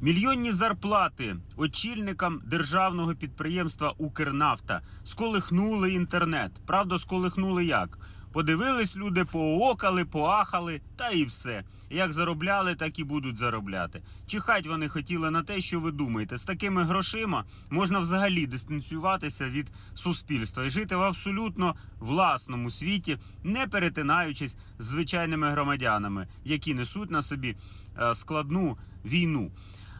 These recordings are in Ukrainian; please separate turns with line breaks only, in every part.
Мільйонні зарплати очільникам державного підприємства Укрнафта сколихнули інтернет. Правда, сколихнули як? Подивились люди, поокали, поахали, та і все. Як заробляли, так і будуть заробляти. Чихать вони хотіли на те, що ви думаєте. З такими грошима можна взагалі дистанціюватися від суспільства і жити в абсолютно власному світі, не перетинаючись з звичайними громадянами, які несуть на собі е, складну війну.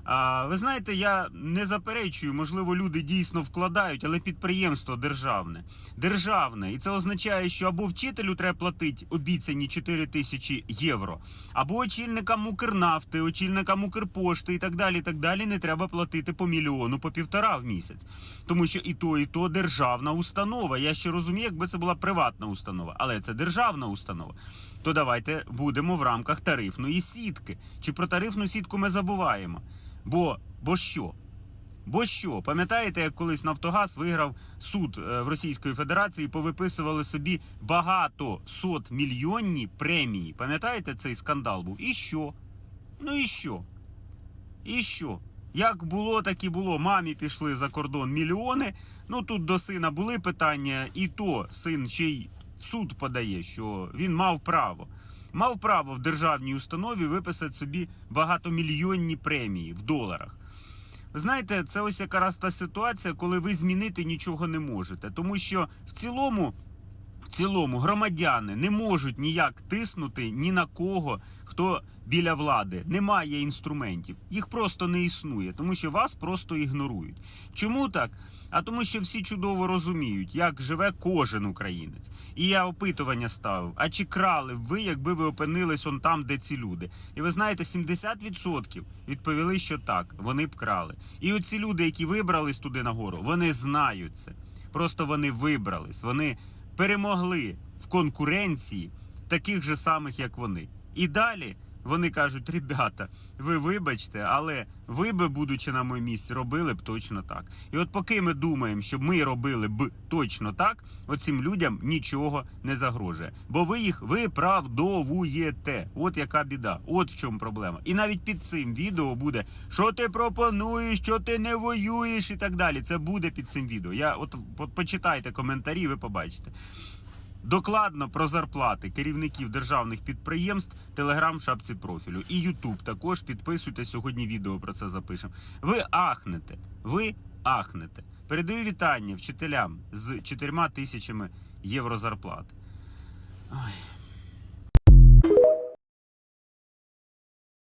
А ви знаєте, я не заперечую, можливо, люди дійсно вкладають, але підприємство державне. Державне. І це означає, що або вчителю треба платити обіцяні 4 тисячі євро, або очільникам Укрнафти, очільникам Укрпошти і так далі. і так далі не треба платити по мільйону, по півтора в місяць. Тому що і то, і то державна установа. Я ще розумію, якби це була приватна установа, але це державна установа. То давайте будемо в рамках тарифної сітки. Чи про тарифну сітку ми забуваємо? Бо, бо що? Бо що? Пам'ятаєте, як колись Нафтогаз виграв суд е, в Російської Федерації, повиписували собі багато сот мільйонні премії. Пам'ятаєте, цей скандал був? І що? Ну і що? І що? Як було, так і було. Мамі пішли за кордон мільйони. Ну тут до сина були питання, і то син ще й в суд подає, що він мав право. Мав право в державній установі виписати собі багатомільйонні премії в доларах. Ви знаєте, це ось якраз та ситуація, коли ви змінити нічого не можете. Тому що в цілому, в цілому громадяни не можуть ніяк тиснути ні на кого, хто біля влади. Немає інструментів. Їх просто не існує, тому що вас просто ігнорують. Чому так? А тому, що всі чудово розуміють, як живе кожен українець. І я опитування ставив: а чи крали б ви, якби ви опинились он там, де ці люди? І ви знаєте, 70% відповіли, що так, вони б крали. І оці люди, які вибрались туди нагору, вони знають це. Просто вони вибрались, вони перемогли в конкуренції таких же самих, як вони. І далі вони кажуть: ребята, ви вибачте, але ви би, будучи на моєму місці, робили б точно так. І от поки ми думаємо, що ми робили б точно так, оцим людям нічого не загрожує. Бо ви їх виправдовуєте. От яка біда, от в чому проблема. І навіть під цим відео буде, що ти пропонуєш, що ти не воюєш і так далі. Це буде під цим відео. Я от по- почитайте коментарі, ви побачите. Докладно про зарплати керівників державних підприємств, телеграм в шапці профілю і Ютуб також підписуйтесь. Сьогодні відео про це запишемо. Ви ахнете, ви ахнете. Передаю вітання вчителям з 4 тисячами євро зарплати. Ой.